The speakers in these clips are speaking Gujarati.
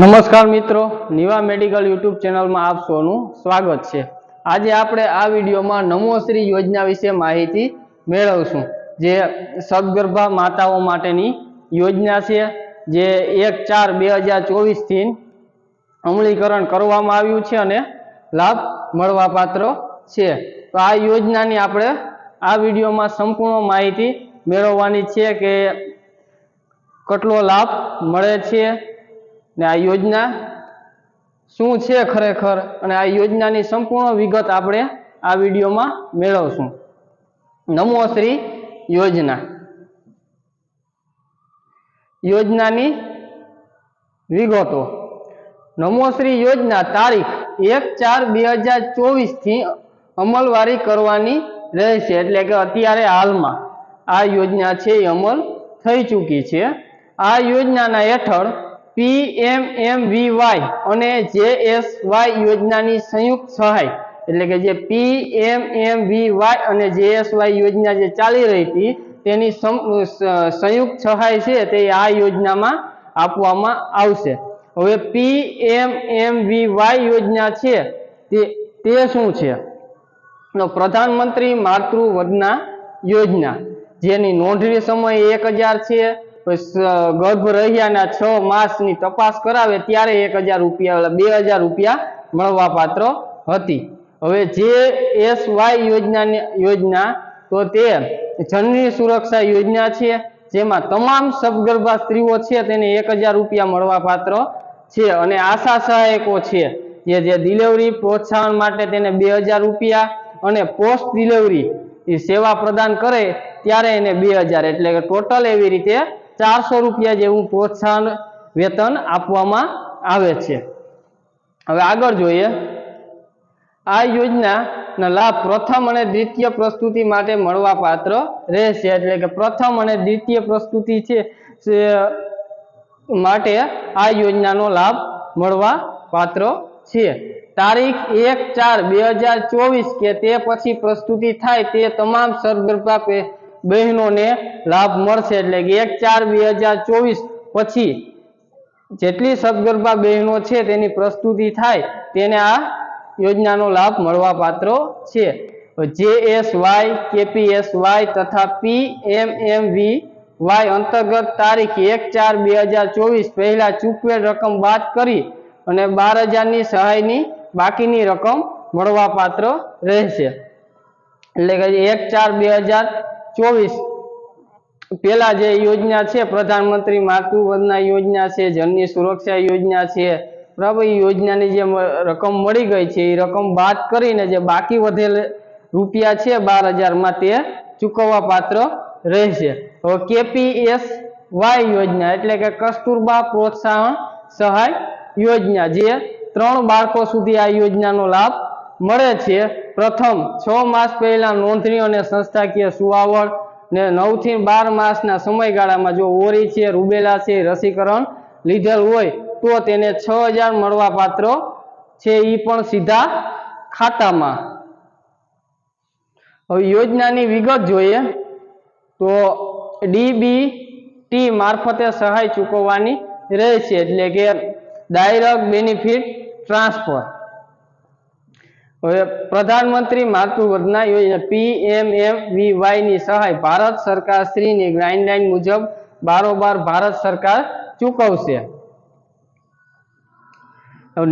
નમસ્કાર મિત્રો, નિવા મેડિકલ યુટ્યુબ ચેનલમાં આપ સૌનું સ્વાગત છે. આજે આપણે આ વિડીયોમાં નમોશ્રી યોજના વિશે માહિતી મેળવશું. જે સદગર્ભા માતાઓ માટેની યોજના છે, જે એક ચાર બે હજાર ચોવીસથી અમલીકરણ કરવામાં આવ્યું છે અને લાભ મળવાપાત્ર છે. તો આ યોજનાની આપણે આ વિડીયોમાં સંપૂર્ણ માહિતી મેળવવાની છે કે કેટલો લાભ મળે છે ને આ યોજના શું છે ખરેખર? અને આ યોજનાની સંપૂર્ણ વિગત આપણે આ વિડીયોમાં મેળવશું. નમોશ્રી યોજના. યોજનાની વિગતો. નમોશ્રી યોજના તારીખ એક ચાર બે હજાર ચોવીસથી અમલવારી કરવાની રહેશે. એટલે કે અત્યારે હાલમાં આ યોજના છે એ અમલ થઈ ચૂકી છે. આ યોજનાના હેઠળ પીએમએમવીવાય અને જેએસવાય યોજનાની સંયુક્ત સહાય, એટલે કે જે પીએમએમવીવાય અને જેએસવાય યોજના જે ચાલી રહી હતી, તેની સંયુક્ત સહાય છે તે આ યોજનામાં આપવામાં આવશે. હવે પીએમએમવીવાય યોજના છે તે તે શું છે? પ્રધાનમંત્રી માતૃ વંદના યોજના, જેની નોંધણી સમય એક હજાર છે ગર્ભ રહ્યાના છ માસની તપાસ કરાવે ત્યારે એક હજાર રૂપિયા બે હજાર રૂપિયા મળવા પાત્ર હતી. હવે જે એસ વાય યોજનાની, યોજના, તો તે જનની સુરક્ષા યોજના છે, જેમાં તમામ સબગર્ભા સ્ત્રીઓ છે, તેને એક હજાર રૂપિયા મળવા પાત્ર છે અને આશા સહાયકો છે જે જે ડિલિવરી પ્રોત્સાહન માટે તેને બે હજાર રૂપિયા અને પોસ્ટ ડિલિવરી એ સેવા પ્રદાન કરે, ત્યારે એને બે હજાર. એટલે કે ટોટલ એવી રીતે ચારસો રૂપિયા જેવું પ્રોત્સાહન વેતન આપવામાં આવે છે. હવે આગળ જોઈએ. આ યોજનાના લાભ પ્રથમ અને દ્વિતીય પ્રસ્તુતિ માટે મળવા પાત્ર રહેશે. એટલે કે પ્રથમ અને દ્વિતીય પ્રસ્તુતિ છે માટે આ યોજનાનો લાભ મળવા પાત્ર છે. તારીખ એક ચાર બે હજાર ચોવીસ કે તે પછી પ્રસ્તુતિ થાય તે તમામ સગર્ભા પે- બહેનોને લાભ મળશે એટલે કે એક ચાર બે હજાર ચોવીસ પછી જેટલી સગર્ભા બહેનો છે તેની પ્રસ્તુતિ થાય તેને આ યોજનાનો લાભ મળવા પાત્ર છે. કેપીએસ વાય તથા પી એમ એમ વી વાય અંતર્ગત તારીખ એક ચાર બે હજાર ચોવીસ પહેલા ચૂકવેલ રકમ બાદ કરી અને બાર હજારની સહાયની બાકીની રકમ મળવા પાત્ર રહેશે. એટલે કે એક ચાર બે હજાર ચોવીસ. પેલા જે યોજના છે, પ્રધાનમંત્રી માતૃવંદના યોજના છે, જનની સુરક્ષા યોજના છે બરાબર એ યોજનાની જે રકમ મળી ગઈ છે, એ રકમ બાદ કરીને જે બાકી વધેલ રૂપિયા છે, બાર હજારમાં તે ચૂકવવા પાત્ર રહેશે. હવે કેપીએસ વાય યોજના એટલે કે કસ્તુરબા પ્રોત્સાહન સહાય યોજના, જે ત્રણ બાળકો સુધી આ યોજનાનો લાભ મળે છે. પ્રથમ, છ માસ પહેલા નોંધણી અને સંસ્થાકીય સુવાવડ ને નવથી બાર માસના સમયગાળામાં જો ઓરી છે, રૂબેલા છે, રસીકરણ લીધેલ હોય, તો તેને છ હજાર મળવાપાત્ર છે એ પણ સીધા ખાતામાં. હવે યોજનાની વિગત જોઈએ, તો ડીબીટી મારફતે સહાય ચૂકવવાની રહેશે, એટલે કે ડાયરેક્ટ બેનિફિટ ટ્રાન્સફર. હવે પ્રધાનમંત્રી માતૃવંદના યોજના પીએમએમવીવાયની સહાય ભારત સરકાર શ્રીની ગાઈડલાઈન મુજબ બારોબાર ભારત સરકાર ચૂકવશે.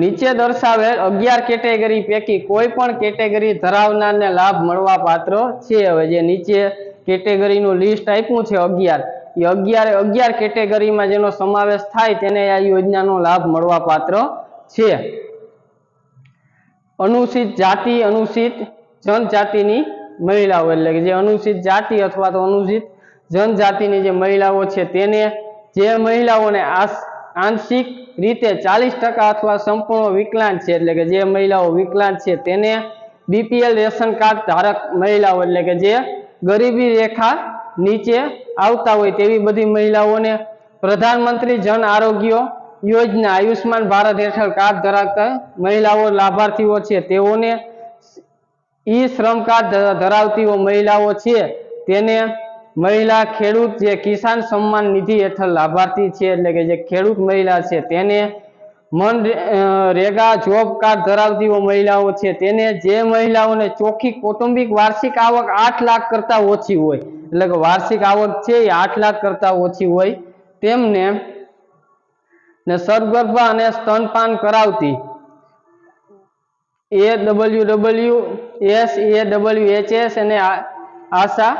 નીચે દર્શાવેલ અગિયાર કેટેગરી પૈકી કોઈ પણ કેટેગરી ધરાવનારને લાભ મળવા પાત્ર છે. હવે જે નીચે કેટેગરીનું લિસ્ટ આપ્યું છે અગિયાર, એ અગિયાર અગિયાર કેટેગરીમાં જેનો સમાવેશ થાય તેને આ યોજનાનો લાભ મળવા પાત્ર છે. અનુસૂચિત જાતિ અનુસૂચિત જનજાતિની મહિલાઓ એટલે કે જે અનુસૂચિત જાતિ અથવા તો અનુસૂચિત જનજાતિની જે મહિલાઓ છે તેને જે મહિલાઓને આંશિક રીતે ચાલીસ ટકા અથવા સંપૂર્ણ વિકલાંગ છે એટલે કે જે મહિલાઓ વિકલાંગ છે તેને બીપીએલ રેશન કાર્ડ ધારક મહિલાઓ એટલે કે જે ગરીબી રેખા નીચે આવતા હોય તેવી બધી મહિલાઓને પ્રધાનમંત્રી જન આરોગ્ય યોજના આયુષ્માન ભારત હેઠળ કાર્ડ ધરાવતા મહિલાઓ લાભાર્થીઓ છે. તેઓને ઈ શ્રમ કાર્ડ ધરાવતીઓ ધરાવતી મહિલાઓ છે. તેને મહિલા ખેડૂત જે કિસાન સન્માન નિધિ હેઠળ લાભાર્થી છે, એટલે કે જે ખેડૂત મહિલા છે, તેને મન રેગા જોબ કાર્ડ ધરાવતી મહિલાઓ છે. તેને જે મહિલાઓને ચોખ્ખી કૌટુંબિક વાર્ષિક આવક આઠ લાખ કરતા ઓછી હોય, એટલે કે વાર્ષિક આવક છે એ આઠ લાખ કરતા ઓછી હોય, તેમને ને સદગર્ભા અને સ્તનપાન કરાવતી. A W W S, A W H S અને આશા,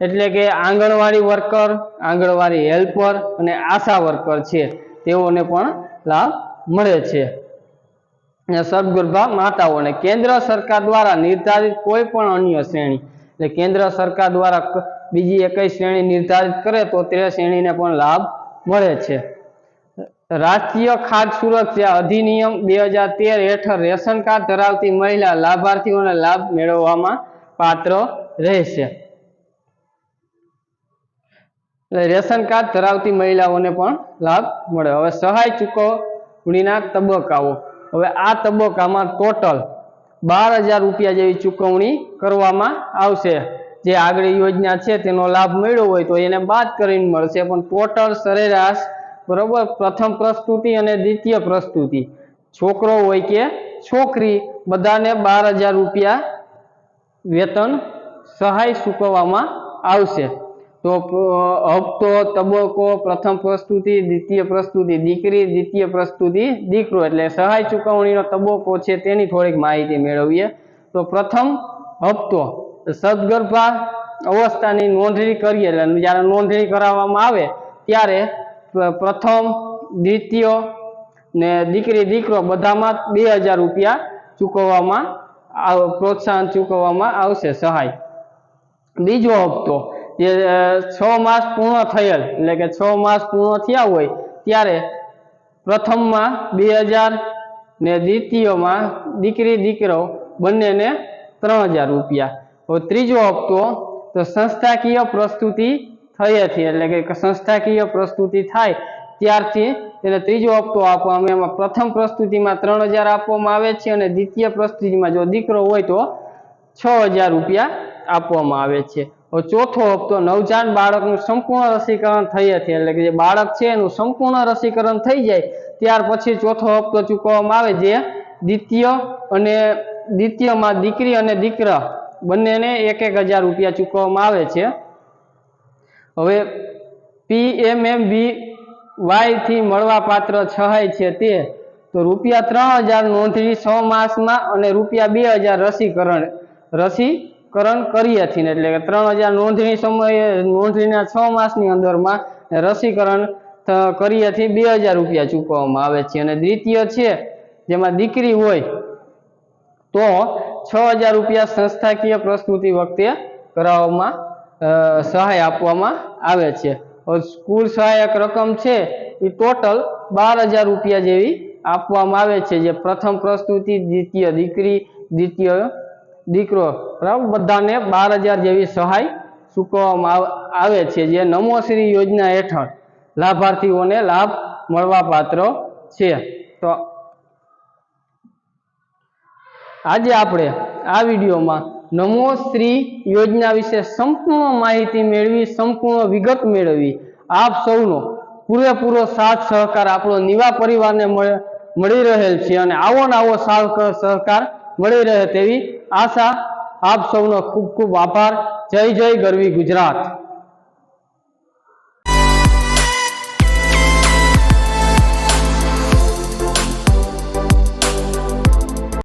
એટલે કે આંગણવાડી વર્કર, આંગણવાડી હેલ્પર અને આશા વર્કર છે. તેઓને પણ લાભ મળે છે. સદગર્ભા માતાઓને કેન્દ્ર સરકાર દ્વારા નિર્ધારિત કોઈ પણ અન્ય શ્રેણી, એટલે કેન્દ્ર સરકાર દ્વારા બીજી એકઈ શ્રેણી નિર્ધારિત કરે તો તે શ્રેણીને પણ લાભ મળે છે. રાષ્ટ્રીય ખાદ્ય સુરક્ષા અધિનિયમ બે હજાર તેર હેઠળ રેશન કાર્ડ ધરાવતી મહિલા લાભાર્થીઓને લાભ મેળવવામાં પાત્ર રહેશે. રેશન કાર્ડ ધરાવતી મહિલાઓને પણ લાભ મળે. હવે સહાય ચૂકવણીના તબક્કાઓ. હવે આ તબક્કામાં ટોટલ બાર હજાર રૂપિયા જેવી ચૂકવણી કરવામાં આવશે. જે આગળ યોજના છે તેનો લાભ મળ્યો હોય તો એને બાદ કરીને મળશે. પણ ટોટલ સરેરાશ બરોબર? પ્રથમ પ્રસ્તુતિ અને દ્વિતીય પ્રસ્તુતિ. છોકરો હોય કે છોકરી, બધાને બાર હજાર રૂપિયા વેતન સહાય ચૂકવવામાં આવશે. તો હપ્તો, તબક્કો, પ્રથમ પ્રસ્તુતિ, દ્વિતીય પ્રસ્તુતિ, દીકરી, દ્વિતીય પ્રસ્તુતિ, દીકરો. એટલે સહાય ચૂકવણીનો તબક્કો છે તેની થોડીક માહિતી મેળવીએ. તો પ્રથમ હપ્તો. સદગર્ભા અવસ્થાની નોંધણી કરીએ. એટલે જ્યારે નોંધણી કરાવવામાં આવે, ત્યારે પ્રથમ, દ્વિતીય ને દીકરી, દીકરો બધામાં બે હજાર રૂપિયા ચૂકવવામાં પ્રોત્સાહન ચૂકવવામાં આવશે, સહાય. બીજો હપ્તો, જે છ માસ પૂર્ણ થયેલ, એટલે કે છ માસ પૂર્ણ થયા હોય, ત્યારે પ્રથમમાં બે હજાર ને દ્વિતીયમાં દીકરી, દીકરો બંનેને ત્રણ હજાર રૂપિયા. ત્રીજો હપ્તો, તો સંસ્થાકીય પ્રસ્તુતિ થયેથી એટલે કે સંસ્થાકીય પ્રસ્તુતિ થાય ત્યારથી તેને ત્રીજો હપ્તો આપવામાં એમાં પ્રથમ પ્રસ્તુતિમાં ત્રણ હજાર આપવામાં આવે છે અને દ્વિતીય પ્રસ્તુતિમાં જો દીકરો હોય તો છ હજાર રૂપિયા આપવામાં આવે છે. ચોથો હપ્તો નવજાત બાળકનું સંપૂર્ણ રસીકરણ થયેથી એટલે કે જે બાળક છે એનું સંપૂર્ણ રસીકરણ થઈ જાય ત્યાર પછી ચોથો હપ્તો ચૂકવવામાં આવે જે દ્વિતીય અને દ્વિતીયમાં દીકરી અને દીકરા બંનેને એક એક હજાર રૂપિયા ચૂકવવામાં આવે છે. હવે પીએમએમબી વાયથી મળવા પાત્ર સહાય છે તે. તો રૂપિયા ત્રણ હજાર નોંધણી છ માસમાં અને રૂપિયા બે હજાર રસીકરણ રસીકરણ કરીએથી એટલે કે ત્રણ હજાર નોંધણી સમયે, નોંધણીના છ માસની અંદરમાં રસીકરણ કરીએથી બે હજાર રૂપિયા ચૂકવવામાં આવે છે. અને દ્વિતીય છે, જેમાં દીકરી હોય તો છ હજાર રૂપિયા સંસ્થાકીય પ્રસ્તુતિ વખતે કરાવવામાં સહાય આપવામાં આવે છે. સ્કૂલ સહાયક રકમ છે, એ ટોટલ બાર હજાર રૂપિયા જેવી આપવામાં આવે છે. જે પ્રથમ પ્રસ્તુતિ, દ્વિતીય દીકરી, દ્વિતીય દીકરો, બરાબર? બધાને બાર હજાર જેવી સહાય ચૂકવવામાં આવે છે. જે નમોશ્રી યોજના હેઠળ લાભાર્થીઓને લાભ મળવા પાત્ર છે. તો આજે આપણે આ વિડીયોમાં નમો શ્રી યોજના વિશે સંપૂર્ણ માહિતી મેળવી, સંપૂર્ણ વિગત મેળવી. આપ સૌનો પૂરેપૂરો સાથ સહકાર આપણો નિવા પરિવારને મળે- રહેલ છે અને આવો ને આવો સહકાર મળી રહે તેવી આશા. આપ સૌનો ખૂબ ખૂબ આભાર. જય જય ગરવી ગુજરાત.